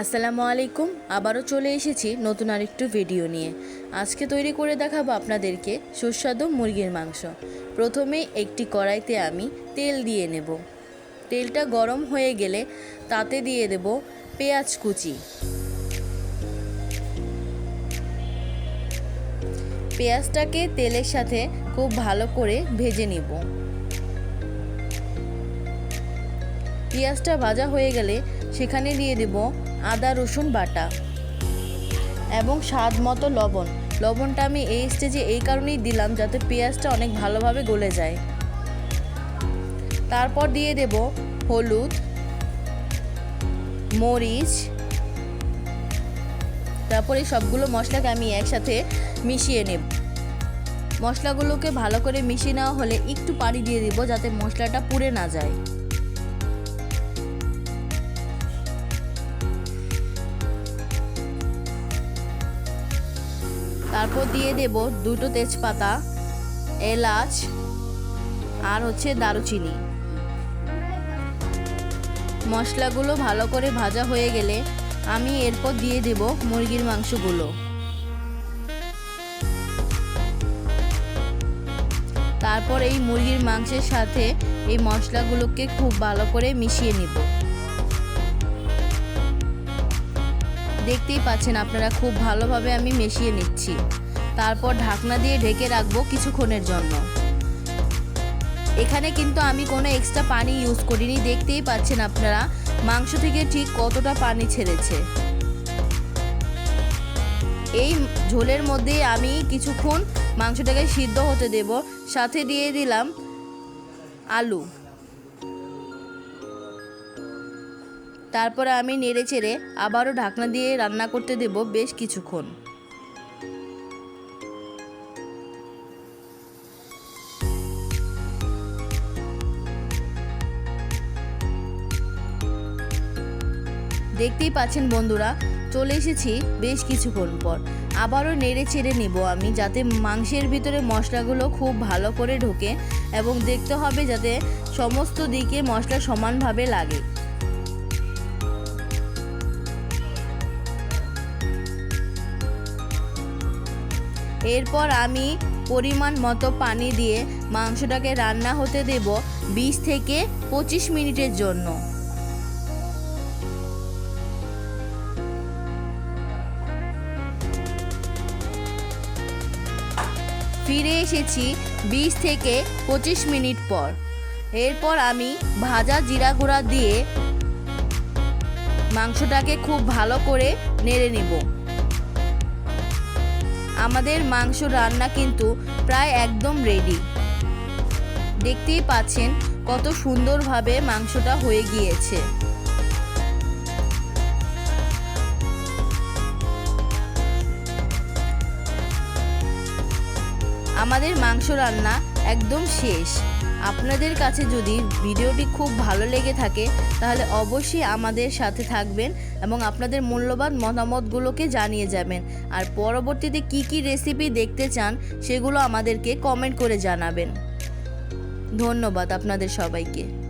আসসালামু আলাইকুম, আবারও চলে এসেছি নতুন আরেকটু ভিডিও নিয়ে। আজকে তৈরি করে দেখাবো আপনাদেরকে সুস্বাদু মুরগির মাংস। প্রথমে একটি কড়াইতে আমি তেল দিয়ে নেব। তেলটা গরম হয়ে গেলে তাতে দিয়ে দেব পেঁয়াজ কুচি। পেঁয়াজটাকে তেলের সাথে খুব ভালো করে ভেজে নিব। পেঁয়াজটা ভাজা হয়ে গেলে সেখানে দিয়ে দেব আদা, রসুন বাটা এবং স্বাদ মতো লবণ। লবণটা আমি এই স্টেজে এই কারণেই দিলাম যাতে পেঁয়াজটা অনেক ভালোভাবে গলে যায়। তারপর দিয়ে দেব হলুদ, মরিচ। তারপর সবগুলো মশলাকে আমি একসাথে মিশিয়ে নেব। মশলাগুলোকে ভালো করে মিশিয়ে নেওয়া হলে একটু পানি দিয়ে দিব যাতে মশলাটা পুড়ে না যায়। তারপর দিয়ে দেব দুটো তেজপাতা, এলাচ আর হচ্ছে দারুচিনি। মশলাগুলো ভালো করে ভাজা হয়ে গেলে আমি এরপর দিয়ে দেব মুরগির মাংসগুলো। তারপর এই মুরগির মাংসের সাথে এই মশলাগুলোকে খুব ভালো করে মিশিয়ে নিব। দেখতেই পাচ্ছেন আপনারা, খুব ভালোভাবে আমি মিশিয়ে নিচ্ছি। তারপর ঢাকনা দিয়ে ঢেকে রাখব কিছুক্ষণের জন্য। এখানে কিন্তু আমি কোনো এক্সট্রা পানি ইউজ করিনি, দেখতেই পাচ্ছেন আপনারা, মাংস থেকে ঠিক কতটা পানি ছেড়েছে। এই ঝোলের মধ্যেই আমি কিছুক্ষণ মাংসটাকে সিদ্ধ হতে দেব, সাথে দিয়ে দিলাম আলু। তারপরে আমি নেড়ে চেড়ে আবারও ঢাকনা দিয়ে রান্না করতে দেব বেশ কিছুক্ষণ। দেখতেই পাচ্ছেন বন্ধুরা, চলে এসেছি বেশ কিছুক্ষণ পর। আবারও নেড়ে চেড়ে নেব আমি যাতে মাংসের ভিতরে মশলাগুলো খুব ভালো করে ঢোকে এবং দেখতে হবে যাতে সমস্ত দিকে মশলা সমানভাবে লাগে। এরপর আমি পরিমাণ মতো পানি দিয়ে মাংসটাকে রান্না হতে দেব বিশ থেকে পঁচিশ মিনিটের জন্য। ফিরে এসেছি বিশ থেকে পঁচিশ মিনিট পর। এরপর আমি ভাজা জিরা গুঁড়া দিয়ে মাংসটাকে খুব ভালো করে নেড়ে নিব। আমাদের মাংস রান্না কিন্তু প্রায় একদম রেডি দেখতেই পাচ্ছেন কত সুন্দরভাবে মাংসটা হয়ে গিয়েছে। আমাদের মাংস রান্না একদম শেষ। আপনাদের কাছে যদি ভিডিওটি খুব ভালো লেগে থাকে, তাহলে অবশ্যই আমাদের সাথে থাকবেন এবং আপনাদের মূল্যবান মতামতগুলোকে জানিয়ে যাবেন। আর পরবর্তীতে কি কি রেসিপি দেখতে চান, সেগুলো আমাদেরকে কমেন্ট করে জানাবেন। ধন্যবাদ আপনাদের সবাইকে।